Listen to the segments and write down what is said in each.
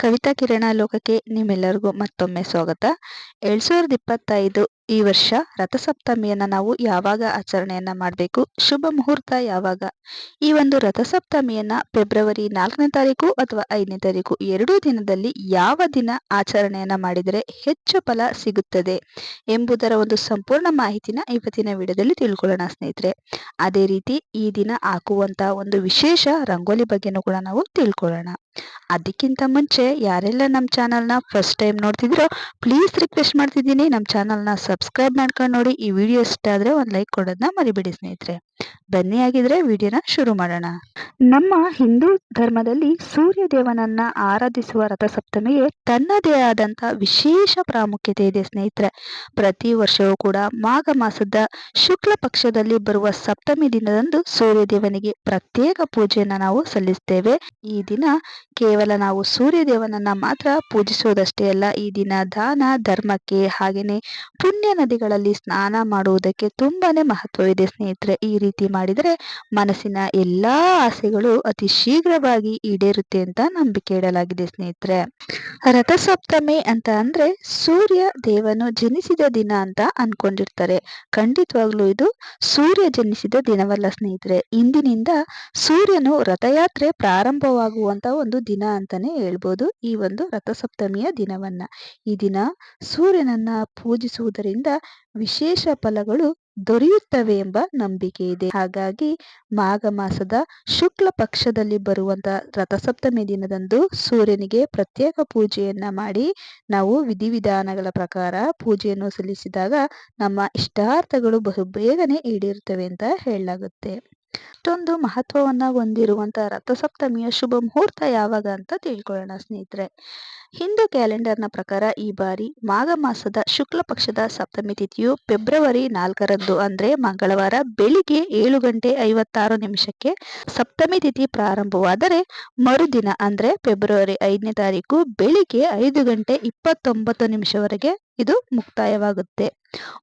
ಕವಿತಾ ಕಿರಣ ಲೋಕಕ್ಕೆ ನಿಮ್ಮೆಲ್ಲರಿಗೂ ಮತ್ತೊಮ್ಮೆ ಸ್ವಾಗತ. ಎರಡ್ ಸಾವಿರದ ಇಪ್ಪತ್ತೈದು ಈ ವರ್ಷ ರಥಸಪ್ತಮಿಯನ್ನ ನಾವು ಯಾವಾಗ ಆಚರಣೆಯನ್ನ ಮಾಡಬೇಕು? ಶುಭ ಮುಹೂರ್ತ ಯಾವಾಗ? ಈ ಒಂದು ರಥಸಪ್ತಮಿಯನ್ನ ಫೆಬ್ರವರಿ ನಾಲ್ಕನೇ ತಾರೀಕು ಅಥವಾ ಐದನೇ ತಾರೀಕು ಎರಡೂ ದಿನದಲ್ಲಿ ಯಾವ ದಿನ ಆಚರಣೆಯನ್ನ ಮಾಡಿದರೆ ಹೆಚ್ಚು ಫಲ ಸಿಗುತ್ತದೆ ಎಂಬುದರ ಒಂದು ಸಂಪೂರ್ಣ ಮಾಹಿತಿನ ಇವತ್ತಿನ ವಿಡಿಯೋದಲ್ಲಿ ತಿಳ್ಕೊಳ್ಳೋಣ ಸ್ನೇಹಿತರೆ. ಅದೇ ರೀತಿ ಈ ದಿನ ಹಾಕುವಂತಹ ಒಂದು ವಿಶೇಷ ರಂಗೋಲಿ ಬಗ್ಗೆನೂ ಕೂಡ ನಾವು ತಿಳ್ಕೊಳ್ಳೋಣ. ಅದಕ್ಕಿಂತ ಮುಂಚೆ ಯಾರೆಲ್ಲ ನಮ್ಮ ಚಾನಲ್ನ ಫಸ್ಟ್ ಟೈಮ್ ನೋಡ್ತಿದ್ರೋ ಪ್ಲೀಸ್ ರಿಕ್ವೆಸ್ಟ್ ಮಾಡ್ತಿದ್ದೀನಿ. ನಮ್ಮ ಚಾನಲ್ನ ಸಬ್ಸ್ಕ್ರೈಬ್ ಮಾಡ್ಕೊಂಡು ನೋಡಿ. ಈ ವಿಡಿಯೋ ಇಷ್ಟ ಆದರೆ ಒಂದು ಲೈಕ್ ಕೊಡೋದನ್ನ ಮರಿಬೇಡಿ, ಸ್ನೇಹಿತರೆ. ಬನ್ನಿ ಆಗಿದ್ರೆ ವಿಡಿಯೋನ ಶುರು ಮಾಡೋಣ. ನಮ್ಮ ಹಿಂದೂ ಧರ್ಮದಲ್ಲಿ ಸೂರ್ಯ ದೇವನನ್ನ ಆರಾಧಿಸುವ ರಥಸಪ್ತಮಿಗೆ ತನ್ನದೇ ಆದಂತಹ ವಿಶೇಷ ಪ್ರಾಮುಖ್ಯತೆ ಇದೆ, ಸ್ನೇಹಿತರೆ. ಪ್ರತಿ ವರ್ಷವೂ ಕೂಡ ಮಾಘ ಮಾಸದ ಶುಕ್ಲ ಪಕ್ಷದಲ್ಲಿ ಬರುವ ಸಪ್ತಮಿ ದಿನದಂದು ಸೂರ್ಯ ದೇವನಿಗೆ ಪ್ರತ್ಯೇಕ ಪೂಜೆಯನ್ನ ನಾವು ಸಲ್ಲಿಸ್ತೇವೆ. ಈ ದಿನ ಕೇವಲ ನಾವು ಸೂರ್ಯ ದೇವನನ್ನ ಮಾತ್ರ ಪೂಜಿಸುವುದಷ್ಟೇ ಅಲ್ಲ, ಈ ದಿನ ದಾನ ಧರ್ಮಕ್ಕೆ ಹಾಗೆಯೇ ಪುಣ್ಯ ನದಿಗಳಲ್ಲಿ ಸ್ನಾನ ಮಾಡುವುದಕ್ಕೆ ತುಂಬಾನೇ ಮಹತ್ವವಿದೆ ಸ್ನೇಹಿತರೆ. ಈ ರೀತಿ ಮಾಡಿದರೆ ಮನಸ್ಸಿನ ಎಲ್ಲಾ ಆಸೆಗಳು ಅತಿ ಶೀಘ್ರವಾಗಿ ಈಡೇರುತ್ತೆ ಅಂತ ನಂಬಿಕೆ ಇಡಲಾಗಿದೆ ಸ್ನೇಹಿತರೆ. ರಥಸಪ್ತಮಿ ಅಂತ ಅಂದ್ರೆ ಸೂರ್ಯ ದೇವನು ಜನಿಸಿದ ದಿನ ಅಂತ ಅನ್ಕೊಂಡಿರ್ತಾರೆ. ಖಂಡಿತವಾಗ್ಲೂ ಇದು ಸೂರ್ಯ ಜನಿಸಿದ ದಿನವಲ್ಲ ಸ್ನೇಹಿತರೆ. ಇಂದಿನಿಂದ ಸೂರ್ಯನು ರಥಯಾತ್ರೆ ಪ್ರಾರಂಭವಾಗುವಂತ ಒಂದು ದಿನ ಅಂತಾನೆ ಹೇಳ್ಬೋದು. ಈ ಒಂದು ರಥಸಪ್ತಮಿಯ ದಿನವನ್ನ. ಈ ದಿನ ಸೂರ್ಯನನ್ನ ಪೂಜಿಸುವುದರಿಂದ ವಿಶೇಷ ಫಲಗಳು ದೊರೆಯುತ್ತವೆ ಎಂಬ ನಂಬಿಕೆ ಇದೆ. ಹಾಗಾಗಿ ಮಾಘ ಮಾಸದ ಶುಕ್ಲ ಪಕ್ಷದಲ್ಲಿ ಬರುವಂತ ರಥಸಪ್ತಮಿ ದಿನದಂದು ಸೂರ್ಯನಿಗೆ ಪ್ರತ್ಯೇಕ ಪೂಜೆಯನ್ನ ಮಾಡಿ ನಾವು ವಿಧಿವಿಧಾನಗಳ ಪ್ರಕಾರ ಪೂಜೆಯನ್ನು ಸಲ್ಲಿಸಿದಾಗ ನಮ್ಮ ಇಷ್ಟಾರ್ಥಗಳು ಬಹು ಬೇಗನೆ ಈಡೇರುತ್ತವೆ ಅಂತ ಹೇಳಲಾಗುತ್ತೆ. ಇಷ್ಟೊಂದು ಮಹತ್ವವನ್ನ ಹೊಂದಿರುವಂತ ರಥಸಪ್ತಮಿಯ ಶುಭ ಮುಹೂರ್ತ ಯಾವಾಗ ಅಂತ ತಿಳ್ಕೊಳ್ಳೋಣ ಸ್ನೇಹಿತರೆ. ಹಿಂದೂ ಕ್ಯಾಲೆಂಡರ್ನ ಪ್ರಕಾರ ಈ ಬಾರಿ ಮಾಘ ಮಾಸದ ಶುಕ್ಲ ಪಕ್ಷದ ಸಪ್ತಮಿ ತಿಥಿಯು ಫೆಬ್ರವರಿ ನಾಲ್ಕರಂದು ಅಂದ್ರೆ ಮಂಗಳವಾರ ಬೆಳಿಗ್ಗೆ ಏಳು ಗಂಟೆ ಐವತ್ತಾರು ನಿಮಿಷಕ್ಕೆ ಸಪ್ತಮಿ ತಿಥಿ ಪ್ರಾರಂಭವಾದರೆ ಮರುದಿನ ಅಂದ್ರೆ ಫೆಬ್ರವರಿ ಐದನೇ ತಾರೀಕು ಬೆಳಿಗ್ಗೆ ಐದು ಗಂಟೆ ಇಪ್ಪತ್ತೊಂಬತ್ತು ನಿಮಿಷವರೆಗೆ ಇದು ಮುಕ್ತಾಯವಾಗುತ್ತೆ.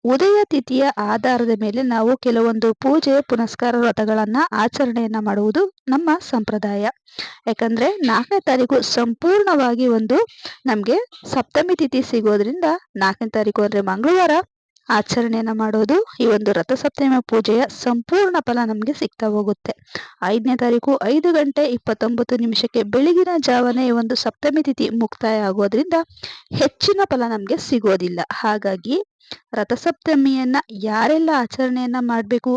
ಉದಯ ತಿಥಿಯ ಆಧಾರದ ಮೇಲೆ ನಾವು ಕೆಲವೊಂದು ಪೂಜೆ, ಪುನಸ್ಕಾರ ವ್ರತಗಳನ್ನ ಆಚರಣೆಯನ್ನ ಮಾಡುವುದು ನಮ್ಮ ಸಂಪ್ರದಾಯ. ಯಾಕಂದ್ರೆ ನಾಲ್ಕನೇ ತಾರೀಕು ಸಂಪೂರ್ಣವಾಗಿ ಒಂದು ನಮಗೆ ಸಪ್ತಮಿ ತಿಥಿ ಸಿಗೋದ್ರಿಂದ ನಾಲ್ಕನೇ ತಾರೀಕು ಅಂದ್ರೆ ಮಂಗಳವಾರ ಆಚರಣೆಯನ್ನ ಮಾಡೋದು ಈ ಒಂದು ರಥಸಪ್ತಮಿ ಪೂಜೆಯ ಸಂಪೂರ್ಣ ಫಲ ನಮಗೆ ಸಿಗ್ತಾ ಹೋಗುತ್ತೆ. ಐದನೇ ತಾರೀಕು ಐದು ಗಂಟೆ ಇಪ್ಪತ್ತೊಂಬತ್ತು ನಿಮಿಷಕ್ಕೆ ಬೆಳಗಿನ ಜಾವನೇ ಈ ಒಂದು ಸಪ್ತಮಿ ತಿಥಿ ಮುಕ್ತಾಯ ಆಗೋದ್ರಿಂದ ಹೆಚ್ಚಿನ ಫಲ ನಮಗೆ ಸಿಗೋದಿಲ್ಲ. ಹಾಗಾಗಿ ರಥಸಪ್ತಮಿಯನ್ನ ಯಾರೆಲ್ಲ ಆಚರಣೆಯನ್ನ ಮಾಡಬೇಕು,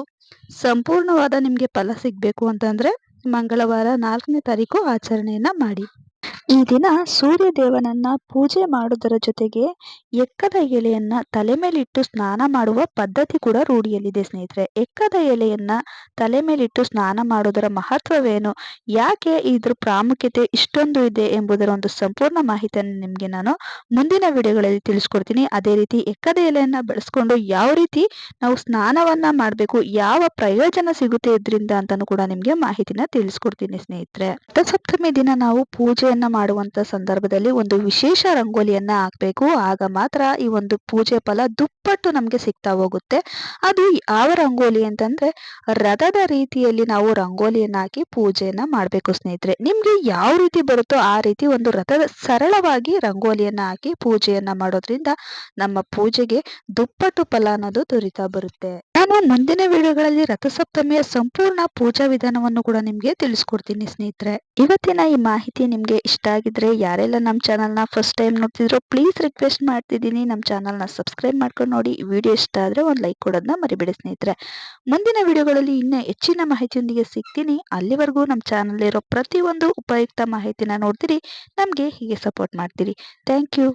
ಸಂಪೂರ್ಣವಾದ ನಿಮಗೆ ಫಲ ಸಿಗಬೇಕು ಅಂತಂದ್ರೆ ಮಂಗಳವಾರ ನಾಲ್ಕನೇ ತಾರೀಕು ಆಚರಣೆಯನ್ನ ಮಾಡಿ. ಈ ದಿನ ಸೂರ್ಯ ದೇವನನ್ನ ಪೂಜೆ ಮಾಡುವುದರ ಜೊತೆಗೆ ಎಕ್ಕದ ಎಲೆಯನ್ನ ತಲೆ ಮೇಲಿಟ್ಟು ಸ್ನಾನ ಮಾಡುವ ಪದ್ಧತಿ ಕೂಡ ರೂಢಿಯಲ್ಲಿದೆ ಸ್ನೇಹಿತರೆ. ಎಕ್ಕದ ಎಲೆಯನ್ನ ತಲೆ ಮೇಲಿಟ್ಟು ಸ್ನಾನ ಮಾಡುವುದರ ಮಹತ್ವವೇನು? ಯಾಕೆ ಇದ್ರ ಪ್ರಾಮುಖ್ಯತೆ ಇಷ್ಟೊಂದು ಇದೆ ಎಂಬುದರ ಒಂದು ಸಂಪೂರ್ಣ ಮಾಹಿತಿಯನ್ನು ನಿಮ್ಗೆ ನಾನು ಮುಂದಿನ ವಿಡಿಯೋಗಳಲ್ಲಿ ತಿಳಿಸ್ಕೊಡ್ತೀನಿ. ಅದೇ ರೀತಿ ಎಕ್ಕದ ಎಲೆಯನ್ನ ಬಳಸ್ಕೊಂಡು ಯಾವ ರೀತಿ ನಾವು ಸ್ನಾನವನ್ನ ಮಾಡಬೇಕು, ಯಾವ ಪ್ರಯೋಜನ ಸಿಗುತ್ತೆ ಇದರಿಂದ ಅಂತಾನು ಕೂಡ ನಿಮ್ಗೆ ಮಾಹಿತಿನ ತಿಳಿಸ್ಕೊಡ್ತೀನಿ ಸ್ನೇಹಿತರೆ. ಸಪ್ತಮಿ ದಿನ ನಾವು ಪೂಜೆಯನ್ನ ಮಾಡುವಂತ ಸಂದರ್ಭದಲ್ಲಿ ಒಂದು ವಿಶೇಷ ರಂಗೋಲಿಯನ್ನ ಹಾಕಬೇಕು. ಆಗ ಮಾತ್ರ ಈ ಒಂದು ಪೂಜೆ ಫಲ ದುಪ್ಪಟ್ಟು ನಮಗೆ ಸಿಗ್ತಾ ಹೋಗುತ್ತೆ. ಅದು ಯಾವ ರಂಗೋಲಿ ಅಂತಂದ್ರೆ ರಥದ ರೀತಿಯಲ್ಲಿ ನಾವು ರಂಗೋಲಿಯನ್ನ ಹಾಕಿ ಪೂಜೆಯನ್ನ ಮಾಡಬೇಕು ಸ್ನೇಹಿತರೆ. ನಿಮ್ಗೆ ಯಾವ ರೀತಿ ಬರುತ್ತೋ ಆ ರೀತಿ ಒಂದು ರಥದ ಸರಳವಾಗಿ ರಂಗೋಲಿಯನ್ನ ಹಾಕಿ ಪೂಜೆಯನ್ನ ಮಾಡೋದ್ರಿಂದ ನಮ್ಮ ಪೂಜೆಗೆ ದುಪ್ಪಟ್ಟು ಫಲ ಅನ್ನೋದು ದೊರೀತಾ ಬರುತ್ತೆ. ನಾನು ಮುಂದಿನ ವಿಡಿಯೋಗಳಲ್ಲಿ ರಥಸಪ್ತಮಿಯ ಸಂಪೂರ್ಣ ಪೂಜಾ ವಿಧಾನವನ್ನು ಕೂಡ ನಿಮಗೆ ತಿಳಿಸ್ಕೊಡ್ತೀನಿ ಸ್ನೇಹಿತರೆ. ಇವತ್ತಿನ ಈ ಮಾಹಿತಿ ನಿಮಗೆ ಇಷ್ಟ ಆಗಿದ್ರೆ ಯಾರೆಲ್ಲ ನಮ್ಮ ಚಾನಲ್ನ ಫಸ್ಟ್ ಟೈಮ್ ನೋಡ್ತಿದ್ರು ಪ್ಲೀಸ್ ರಿಕ್ವೆಸ್ಟ್ ಮಾಡ್ತಿದ್ದೀನಿ. ನಮ್ಮ ಚಾನಲ್ನ ಸಬ್ಸ್ಕ್ರೈಬ್ ಮಾಡ್ಕೊಂಡು ನೋಡಿ. ವಿಡಿಯೋ ಇಷ್ಟ ಆದರೆ ಒಂದು ಲೈಕ್ ಕೊಡೋದನ್ನ ಮರಿಬೇಡಿ ಸ್ನೇಹಿತರೆ. ಮುಂದಿನ ವಿಡಿಯೋಗಳಲ್ಲಿ ಇನ್ನೂ ಹೆಚ್ಚಿನ ಮಾಹಿತಿಯೊಂದಿಗೆ ಸಿಗ್ತೀನಿ. ಅಲ್ಲಿವರೆಗೂ ನಮ್ಮ ಚಾನಲ್ಲಿರೋ ಪ್ರತಿಯೊಂದು ಉಪಯುಕ್ತ ಮಾಹಿತಿನ ನೋಡ್ತೀರಿ. ನಮಗೆ ಹೀಗೆ ಸಪೋರ್ಟ್ ಮಾಡ್ತೀರಿ. Thank you